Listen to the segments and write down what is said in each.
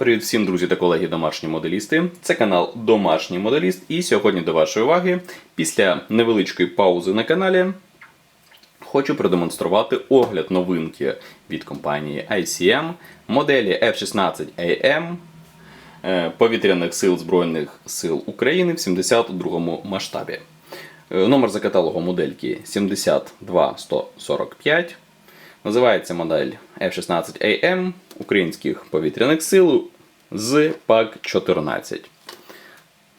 Привіт всім, друзі та колеги домашні моделісти. Це канал Домашній Моделіст. І сьогодні до вашої уваги, після невеличкої паузи на каналі, хочу продемонструвати огляд новинки від компанії ICM моделі F-16AM е, повітряних сил Збройних сил України в 72 масштабі. Е, Номер за каталогом модельки 72145. Називається модель F-16AM українських повітряних сил з ПАК-14.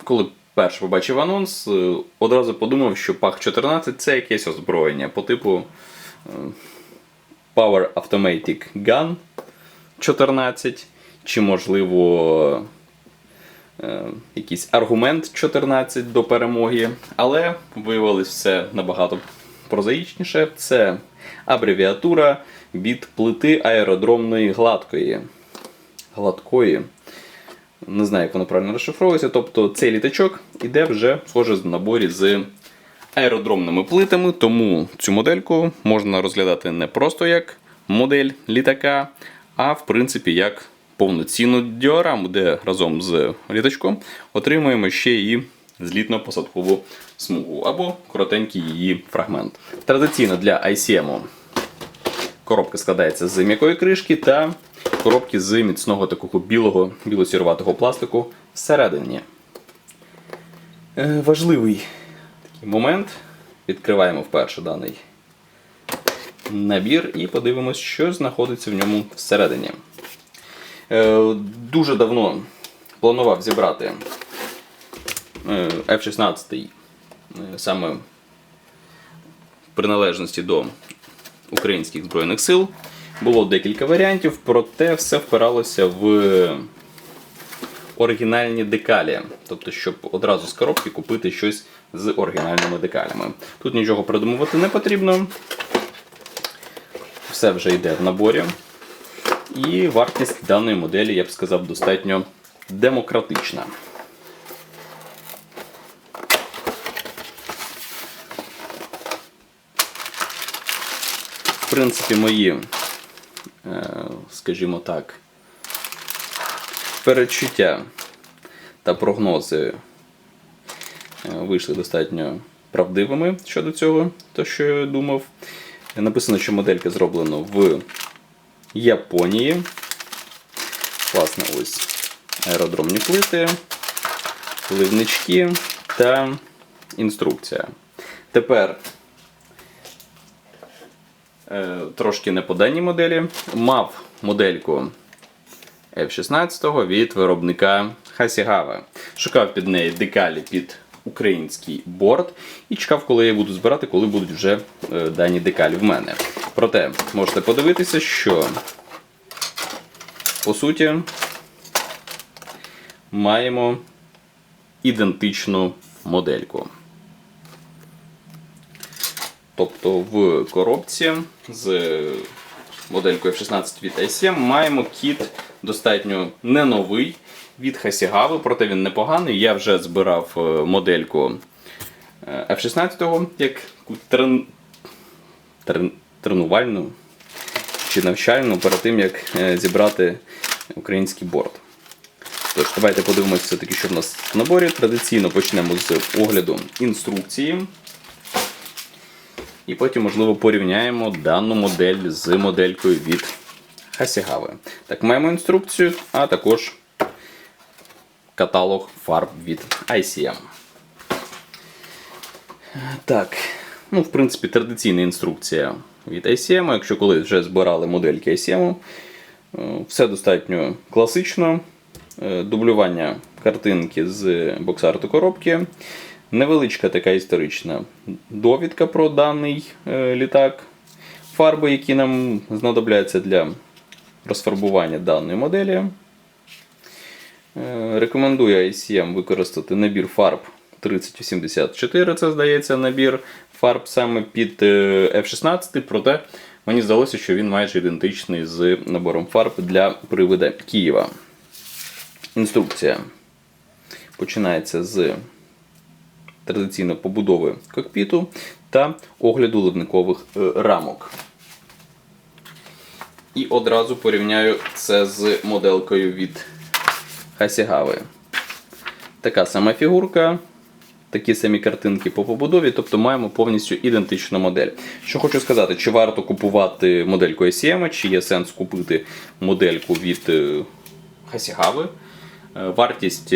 Коли перше побачив анонс, е, одразу подумав, що ПАК-14 це якесь озброєння по типу е, Power Automatic Gun 14, чи, можливо, е, якийсь аргумент 14 до перемоги, але виявилось все набагато прозаїчніше. Це абревіатура від плити аеродромної гладкої. Гладкої. Не знаю, як воно правильно розшифровується. Тобто цей літачок іде вже, схоже, в наборі з аеродромними плитами, тому цю модельку можна розглядати не просто як модель літака, а в принципі як повноцінну діораму, де разом з літачком отримуємо ще і злітно-посадкову смугу або коротенький її фрагмент. Традиційно для ICM коробка складається з м'якої кришки та коробки з міцного такого білого білосіруватого пластику всередині. Е, важливий такий момент. Відкриваємо вперше даний набір і подивимось, що знаходиться в ньому всередині. Е, дуже давно планував зібрати е, F-16 е, саме приналежності до українських збройних сил. Було декілька варіантів, проте все впиралося в оригінальні декалі. Тобто, щоб одразу з коробки купити щось з оригінальними декалями. Тут нічого придумувати не потрібно. Все вже йде в наборі. І вартість даної моделі, я б сказав, достатньо демократична. В принципі, мої, скажімо так, передчуття та прогнози е, вийшли достатньо правдивими щодо цього, то що я думав. Написано, що моделька зроблена в Японії. Власне, ось аеродромні плити, ливнички та інструкція. Тепер е, трошки не по даній моделі. Мав модельку F-16 від виробника Hashigawa. Шукав під неї декалі під український борт і чекав, коли я буду збирати, коли будуть вже е, дані декалі в мене. Проте можете подивитися, що по суті маємо ідентичну модельку. Тобто в коробці з моделькою F16 від ICM маємо кіт достатньо не новий від Хасігави, проте він непоганий. Я вже збирав е, модельку е, F16 як трен... Трен... тренувальну чи навчальну перед тим, як е, зібрати український борт. Тож, давайте подивимося все-таки, що в нас в наборі. Традиційно почнемо з огляду інструкції. І потім, можливо, порівняємо дану модель з моделькою від Хасігави. Так, маємо інструкцію, а також каталог фарб від ICM. Так, ну, в принципі, традиційна інструкція від ICM. Якщо колись вже збирали модельки ICM, е, все достатньо класично. Е, Дублювання картинки з боксарту коробки. Невеличка така історична довідка про даний е, літак. Фарби, які нам знадобляться для розфарбування даної моделі. Е, Рекомендую ICM використати набір фарб 3084. Це здається набір фарб саме під е, F16, проте мені здалося, що він майже ідентичний з набором фарб для привида Києва. Інструкція починається з традиційно побудови кокпіту та огляду ливникових е, рамок. І одразу порівняю це з моделкою від Хасігави. Така сама фігурка, такі самі картинки по побудові, тобто маємо повністю ідентичну модель. Що хочу сказати, чи варто купувати модельку ICM, чи є сенс купити модельку від е, Хасігави. Е, Вартість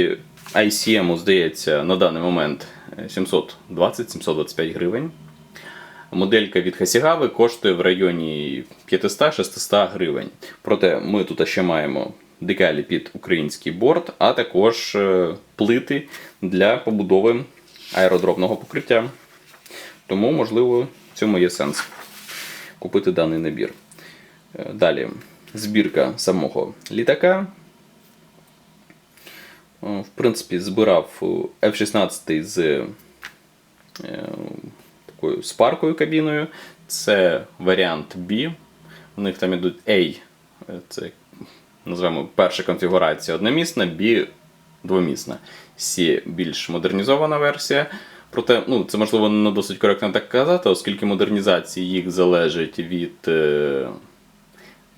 ICM, здається, на даний момент е, 720-725 гривень. Моделька від Хасігави коштує в районі 500-600 гривень. Проте ми тут ще маємо декалі під український борт, а також е, плити для побудови аеродромного покриття. Тому, можливо, в цьому є сенс купити даний набір. Е, Далі збірка самого літака. Е, В принципі, збирав е, F-16 з е, такою спаркою кабіною. Це варіант B. У них там ідуть A, це називаємо перша конфігурація одномісна, B двомісна. C більш модернізована версія. Проте, ну, це можливо не досить коректно так казати, оскільки модернізація їх залежить від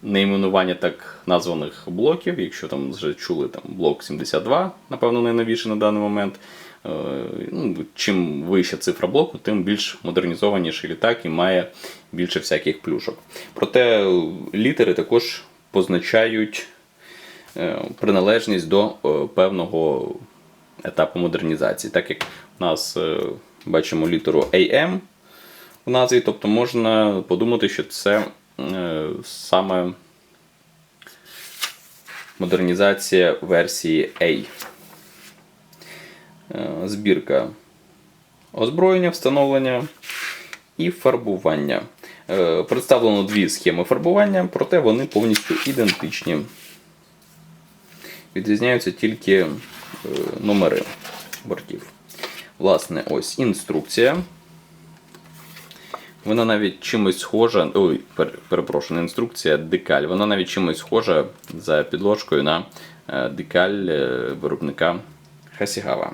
найменування так названих блоків. Якщо там вже чули там блок 72, напевно, найновіший на даний момент. Е, ну, чим вища цифра блоку, тим більш модернізованіший літак і має більше всяких плюшок. Проте е, літери також позначають е, приналежність до певного етапу модернізації. Так як у нас бачимо літеру AM в назві, тобто можна подумати, що це саме модернізація версії A. Е, Збірка озброєння, встановлення і фарбування. Е, Представлено дві схеми фарбування, проте вони повністю ідентичні. Відрізняються тільки е, номери бортів. Власне, ось інструкція. Вона навіть чимось схожа. Ой, пер- перепрошую, не інструкція, декаль. Вона навіть чимось схожа за підложкою на е, декаль е, виробника Хасігава.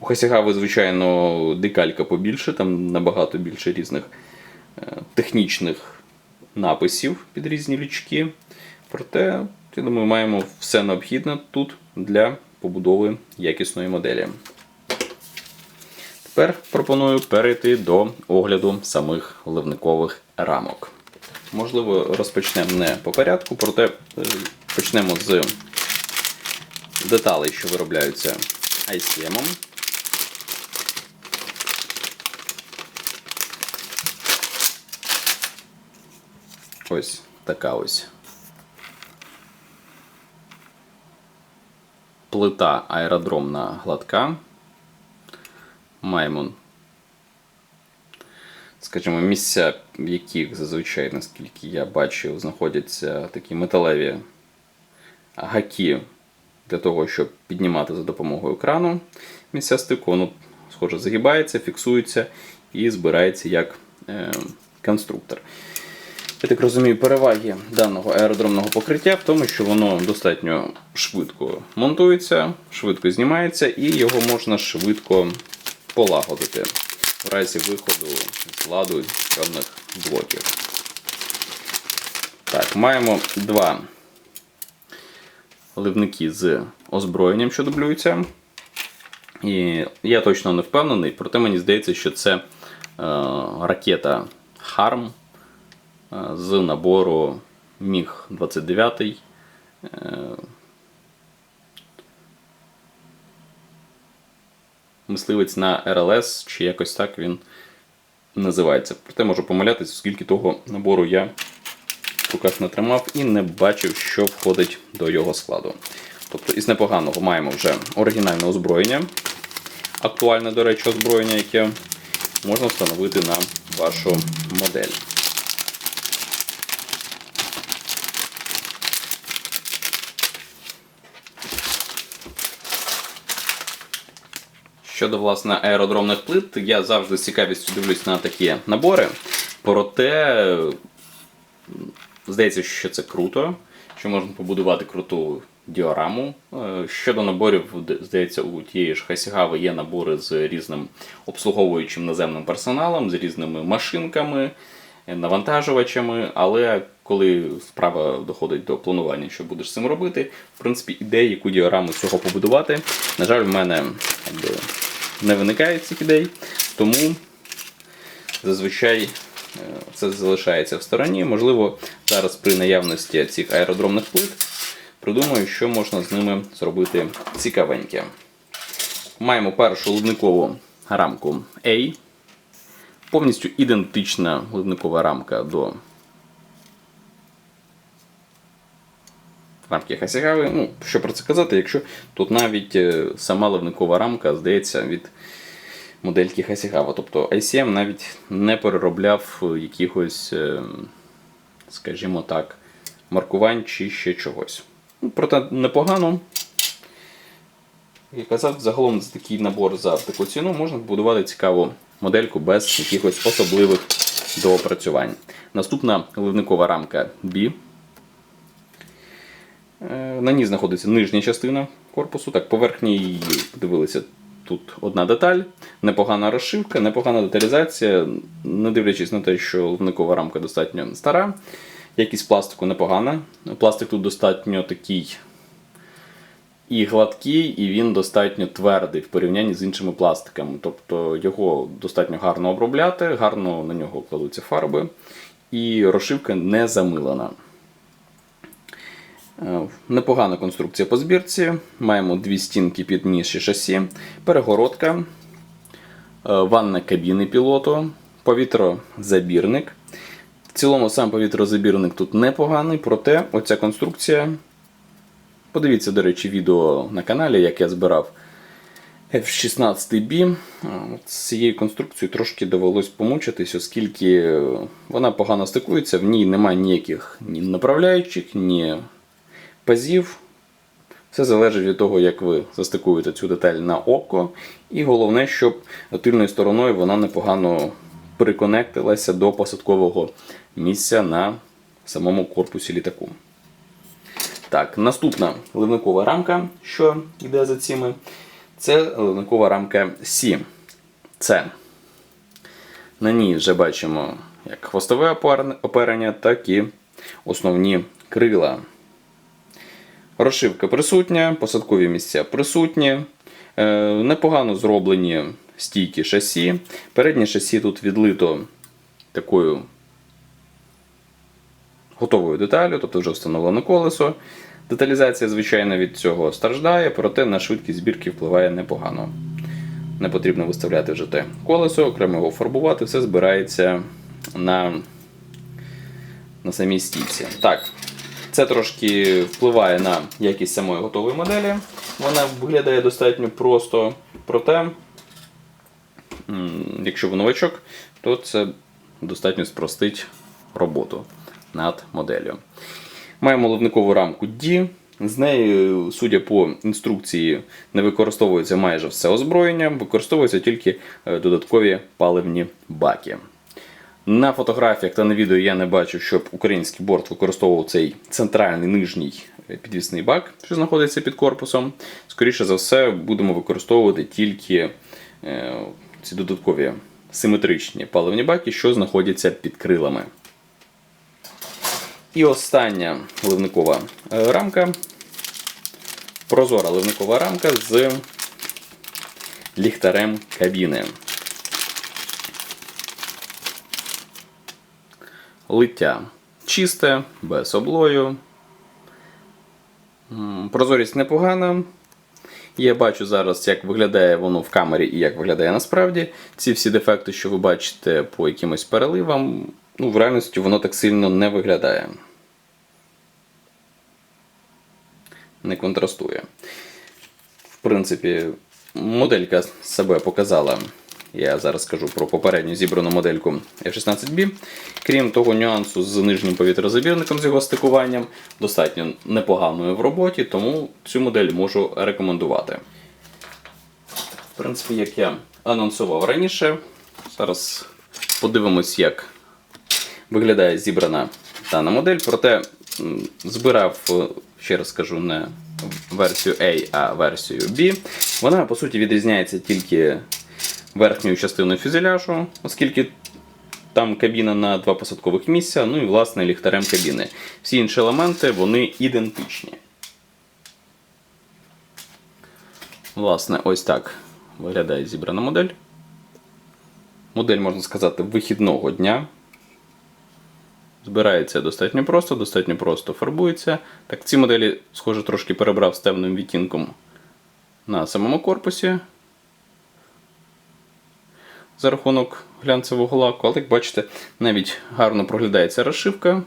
У Хасігави, звичайно, декалька побільше, там набагато більше різних е, технічних написів під різні лічки. Проте, я думаю, маємо все необхідне тут для побудови якісної моделі. Тепер пропоную перейти до огляду самих ливникових рамок. Можливо, розпочнемо не по порядку, проте е, почнемо з деталей, що виробляються ICM. Ось така ось плита аеродромна гладка. Маємо, скажімо, місця, в яких зазвичай, наскільки я бачив, знаходяться такі металеві гаки для того, щоб піднімати за допомогою крану. Місця стику, воно, схоже, загибається, фіксується і збирається як е, конструктор. Я так розумію, переваги даного аеродромного покриття в тому, що воно достатньо швидко монтується, швидко знімається і його можна швидко полагодити в разі виходу з ладу певних блоків. Так, маємо два ливники з озброєнням, що дублюються. І я точно не впевнений, проте мені здається, що це е, ракета HARM е, з набору Міг-29. Е, мисливець на РЛС, чи якось так він називається. Проте можу помилятися, оскільки того набору я в руках не тримав і не бачив, що входить до його складу. Тобто із непоганого маємо вже оригінальне озброєння. Актуальне, до речі, озброєння, яке можна встановити на вашу модель. Щодо власне аеродромних плит, я завжди з цікавістю дивлюсь на такі набори. Проте здається, що це круто, що можна побудувати круту діораму. Е, Щодо наборів, здається, у тієї ж Хасігави є набори з різним обслуговуючим наземним персоналом, з різними машинками, навантажувачами, але коли справа доходить до планування, що будеш з цим робити, в принципі, ідеї, яку діаграму з цього побудувати, на жаль, в мене не виникає цих ідей, тому зазвичай е, це залишається в стороні. Можливо, зараз при наявності цих аеродромних плит придумаю, що можна з ними зробити цікавеньке. Маємо першу ливникову рамку A. Повністю ідентична ливникова рамка до рамки Хасігави. Ну, що про це казати, якщо тут навіть е, сама ливникова рамка здається від модельки Хасігава. Тобто ICM навіть не переробляв якихось, е, скажімо так, маркувань чи ще чогось. Ну, Проте непогано. Як казав, загалом за такий набор за таку ціну можна побудувати цікаву модельку без якихось особливих доопрацювань. Наступна ливникова рамка B. Е, На ній знаходиться нижня частина корпусу. Так, поверхній подивилися тут одна деталь, непогана розшивка, непогана деталізація, не дивлячись на те, що ливникова рамка достатньо стара. Якість пластику непогана. Пластик тут достатньо такий і гладкий, і він достатньо твердий в порівнянні з іншими пластиками. Тобто його достатньо гарно обробляти, гарно на нього кладуться фарби, і розшивка не замилена. Е, Непогана конструкція по збірці. Маємо дві стінки під ніж і шасі, перегородка, е, ванна кабіни пілоту, повітрозабірник. В цілому сам повітрозабірник тут непоганий, проте оця конструкція. Подивіться, до речі, відео на каналі, як я збирав F16B. З цією конструкцією трошки довелось помучитись, оскільки вона погано стикується, в ній немає ніяких ні направляючих, ні пазів. Все залежить від того, як ви застикуєте цю деталь на око. І головне, щоб тильною стороною вона непогано приконектилася до посадкового місця на самому корпусі літаку. Так, наступна ливникова рамка, що йде за цими, це ливникова рамка C. Це. На ній вже бачимо як хвостове оперення, так і основні крила. Розшивка присутня, посадкові місця присутні. Е, непогано зроблені стійки шасі. Переднє шасі тут відлито такою готовою деталю, тобто вже встановлено колесо. Деталізація, звичайно, від цього страждає, проте на швидкість збірки впливає непогано. Не потрібно виставляти вже те колесо, окремо його фарбувати, все збирається на, на самій стійці. Так, це трошки впливає на якість самої готової моделі. Вона виглядає достатньо просто, проте, якщо ви новачок, то це достатньо спростить роботу над моделлю. Маємо ливникову рамку D. З нею, судя по інструкції, не використовується майже все озброєння, використовуються тільки е, додаткові паливні баки. На фотографіях та на відео я не бачу, щоб український борт використовував цей центральний нижній е, підвісний бак, що знаходиться під корпусом. Скоріше за все, будемо використовувати тільки е, ці додаткові симетричні паливні баки, що знаходяться під крилами. І остання ливникова е, рамка. Прозора ливникова рамка з ліхтарем кабіни. Лиття чисте, без облою. Прозорість непогана. Я бачу зараз, як виглядає воно в камері і як виглядає насправді. Ці всі дефекти, що ви бачите по якимось переливам, ну, в реальності воно так сильно не виглядає. Не контрастує. В принципі, моделька себе показала. Я зараз скажу про попередню зібрану модельку F16B. Крім того, нюансу з нижнім повітрозабірником з його стикуванням достатньо непоганою в роботі, тому цю модель можу рекомендувати. В принципі, як я анонсував раніше, зараз подивимось, як виглядає зібрана дана модель. Проте збирав, е, ще раз скажу, не версію A, а версію B. Вона, по суті, відрізняється тільки верхньою частиною фюзеляжу, оскільки там кабіна на два посадкових місця, ну і власне ліхтарем кабіни. Всі інші елементи вони ідентичні. Власне, ось так виглядає зібрана модель. Модель, можна сказати, вихідного дня. Збирається достатньо просто, достатньо просто фарбується. Так, ці моделі, схоже, трошки перебрав з темним відтінком на самому корпусі. За рахунок глянцевого лаку, але як бачите, навіть гарно проглядається розшивка.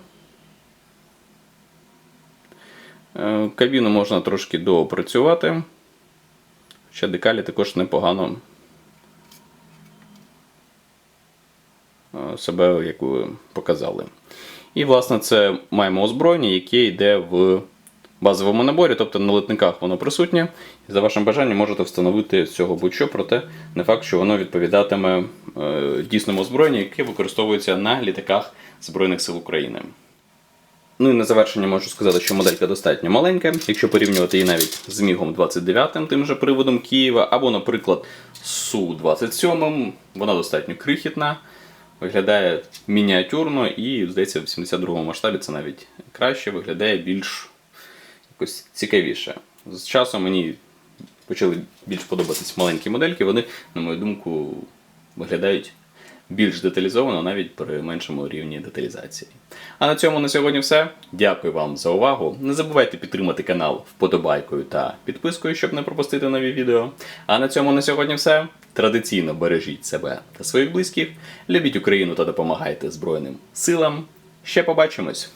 Е, Кабіну можна трошки доопрацювати. Ще декалі також непогано е, себе як ви показали. І, власне, це маємо озброєння, яке йде в базовому наборі, тобто на литниках воно присутнє. І за вашим бажанням можете встановити з цього будь-що, проте не факт, що воно відповідатиме е, дійсному озброєнню, яке використовується на літаках Збройних сил України. Ну і на завершення можу сказати, що моделька достатньо маленька, якщо порівнювати її навіть з Мігом 29, тим же приводом Києва, або, наприклад, Су-27, вона достатньо крихітна, виглядає мініатюрно і, здається, в 72 масштабі це навіть краще, виглядає більш якось цікавіше. З часом мені почали більш подобатись маленькі модельки, вони, на мою думку, виглядають більш деталізовано навіть при меншому рівні деталізації. А на цьому на сьогодні все. Дякую вам за увагу. Не забувайте підтримати канал вподобайкою та підпискою, щоб не пропустити нові відео. А на цьому на сьогодні все. Традиційно бережіть себе та своїх близьких, любіть Україну та допомагайте Збройним силам. Ще побачимось!